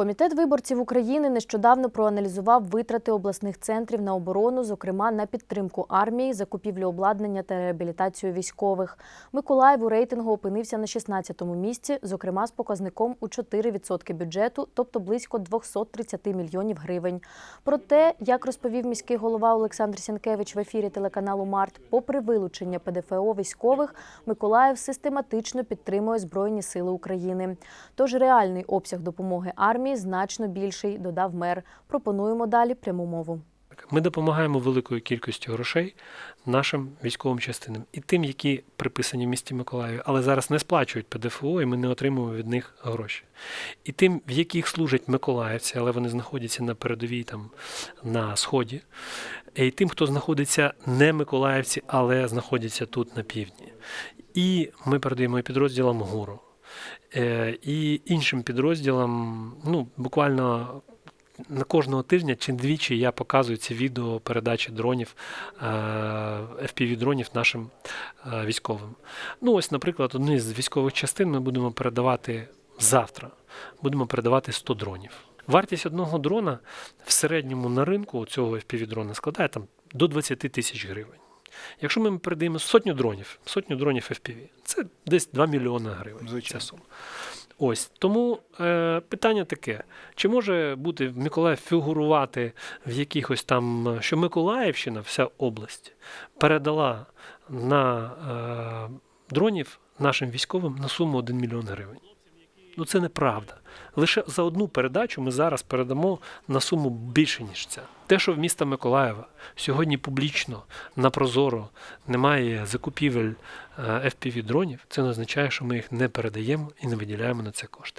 Комітет виборців України нещодавно проаналізував витрати обласних центрів на оборону, зокрема на підтримку армії, закупівлю обладнання та реабілітацію військових. Миколаїв у рейтингу опинився на 16-му місці, зокрема з показником у 4% бюджету, тобто близько 230 мільйонів гривень. Проте, як розповів міський голова Олександр Сянкевич в ефірі телеканалу Март, попри вилучення ПДФО військових, Миколаїв систематично підтримує Збройні сили України. Тож реальний обсяг допомоги армії значно більший, додав мер. Пропонуємо далі пряму мову. Ми допомагаємо великою кількістю грошей нашим військовим частинам і тим, які приписані в місті Миколаєві, але зараз не сплачують ПДФО, і ми не отримуємо від них гроші. І тим, в яких служать миколаївці, але вони знаходяться на передовій там на сході, і тим, хто знаходиться не миколаївці, але знаходяться тут на півдні. І ми передаємо підрозділам ГУРу. Е, І іншим підрозділам, ну, буквально на кожного тижня чи двічі я показую ці відео передачі дронів, е, FPV-дронів нашим е, військовим. Ну, ось, наприклад, одну з військових частин ми будемо передавати завтра. Будемо передавати 100 дронів. Вартість одного дрона в середньому на ринку цього FPV-дрона складає там до 20 тисяч гривень. Якщо ми передаємо сотню дронів, сотню дронів FPV, це десь 2 мільйони гривень. Звичайно. Ця сума. Ось тому е, питання таке: чи може бути в Миколаїв фігурувати в якихось там, що Миколаївщина, вся область, передала на е, дронів нашим військовим на суму 1 мільйон гривень? Ну це неправда. Лише за одну передачу ми зараз передамо на суму більше, ніж ця. Те, що в міста Миколаєва сьогодні публічно на Прозоро немає закупівель FPV-дронів, це не означає, що ми їх не передаємо і не виділяємо на це кошти.